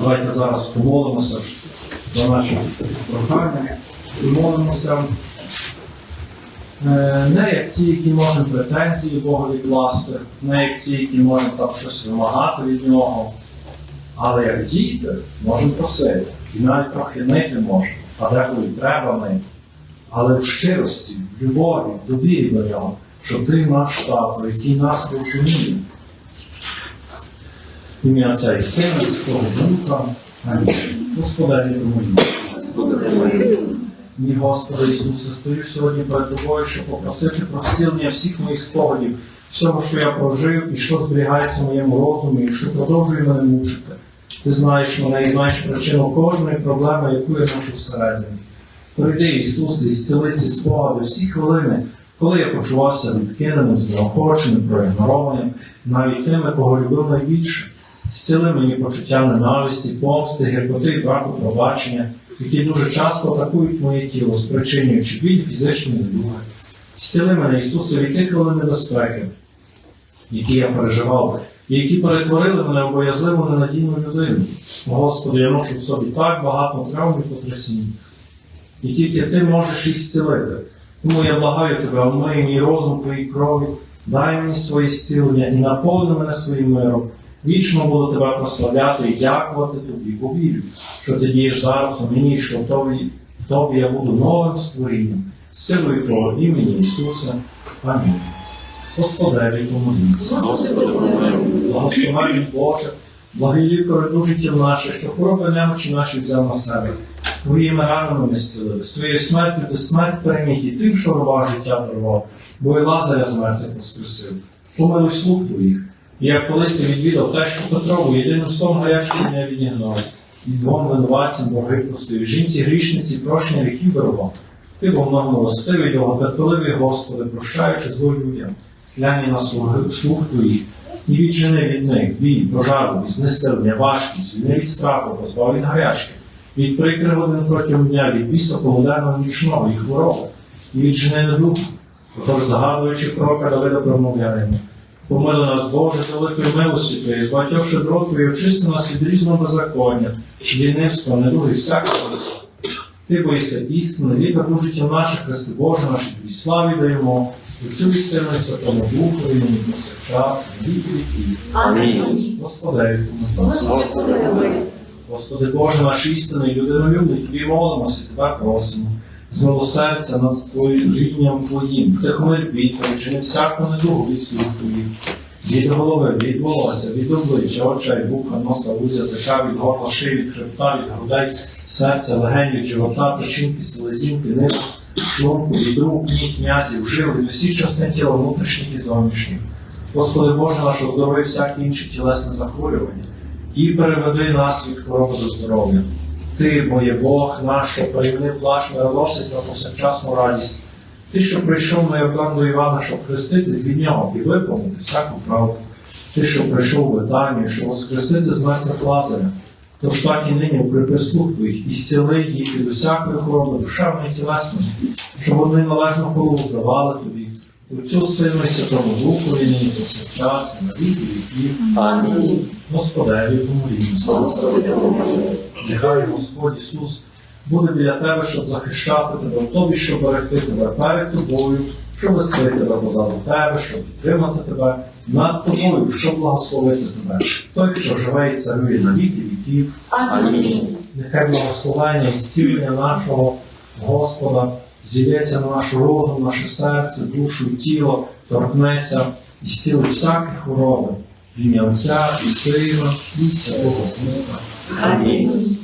Давайте зараз помолимося за наші прохання. Помолимося е, не як ті, які можемо претензії Богові класти, не як ті, які можемо там щось вимагати від нього, але як діти можемо просити. І навіть трохи нити можемо, а деколи треба нити. Але в щирості, в любові, в довірі до нього, що ти наш тато, який нас розуміє. Ім'я Отця і Сина, і Святого Духа. Амінь. Господи, помилуй. Мій Господи Ісусе, стою сьогодні перед тобою, щоб попросити про всіх моїх спогадів, всього, що я прожив і що зберігається в моєму розумі, і що продовжує мене мучити. Ти знаєш мене і знаєш причину кожної проблеми, яку я ношу всередині. Прийди, Ісусе, і зціли ці спогади всі хвилини, коли я почувався відкиненим, знеохоченим, проігнорованим, навіть тими, кого любив найбільше. Зціли мені почуття ненависті, помсти, гіркоти і браку пробачення, які дуже часто атакують моє тіло, спричинюючи біль фізичної недуги. Зціли мене, Ісусе, від тих небезпеки, які я переживав, і які перетворили мене в боязливу ненадійну людину. Господи, я ношу в собі так багато травм і потрясінь. І тільки ти можеш їх зцілити. Тому я благаю тебе, омий мій розум твоїй крові, дай мені своє зцілення і наповни мене своїм миром. Вічно буду тебе прославляти і дякувати тобі, бо вірю, що ти дієш зараз у мені, що в тобі, в тобі я буду новим створінням, силою Твого імені Ісуса. Амінь. Господеві помолімося. Благословенний Боже, благий дуже тіл наше, що хвороби немочі наші взяв на себе. Твоїми ранами ми зцілили, своєю смертю ти смерть переміг і тим, що рвав життя дарував, бо і Лазаря з мертвих воскресив. Помилуй слуг твоїх, як колись ти відвідав те, що Петрову єдиним словом гарячого не відігнав, і двом винуватцям борги жінці грішниці прощення гріхів дарував. Ти був много милостивий, довготерпеливий, Господи, прощаючи зло людям, глянь на слуг твоїх, і віджени від них бій, пожару, знесилення, важкість, звільни від страху, позбав від гарячки, від прикри годин протягом дня, від біса полуденного нічного і хвороби, і віджени недугу. Отож, згадуючи пророка Давида, промовляємо. Помили нас, Боже, за великою милості Твоєю, збагатьовши дрот Твою, очисти нас від різного беззаконня, вільництва, недуги, всякого. Ти боїшся істини, лікар дужиття наших, Христи Боже наш, і Тобі славі даємо, Отцю і Сину і Святому Духу, і нині повсякчас, і віки віків. Амінь. Господи. Господи. Господи Боже наш істинний людинолюбний, Тобі молимося, Тебе просимо. З милосердя над Твоїм рівням Твоїм, втихомир вітер, чи не всяку недугу від слуг Твоїх. Від голови, від волосся, від обличчя, очей, вуха, носа, вуз, язика, від горла, шиї, від хребта, від грудей, серця, легенів, живота, печінки, селезінки, нирок, шлунку, від рук, ніг, м'язів, жил, від усіх частин тіла внутрішніх і зовнішніх. Господи Боже наш, оздорови всякі інші тілесні захворювання і переведи нас від хвороби до здоров'я. Ти, бо є Бог наш, що перемінив плач мироносець на повсякчасну радість. Ти, що прийшов на Йордан до Івана, щоб хреститись від нього і виповнити всяку правду. Ти, що прийшов в Витанію, щоб воскресити з мертвих Лазаря. Тож так і нині укріпи слуг твоїх і зціли їх від усякої хвороби, душевної і тілесної, щоб вони належну хвалу здавали тобі. Отцю Сину і Святому Духу, і нині повсякчас, і на віки віків. Амінь. Господеві помолімося. Нехай Господь Ісус буде біля тебе, щоб захищати тебе, в тобі, щоб берегти тебе перед тобою, щоб вести тебе позаду тебе, щоб підтримати тебе над тобою, щоб благословити тебе. Той, хто живе і царює на віки віків, Амінь. нехай благословення і зцілення нашого Господа зійдеться на наш розум, наше серце, душу і тіло, торкнеться і стіли всякі хвороби. В ім'я Отця і Сина і Святого Духа. Амінь.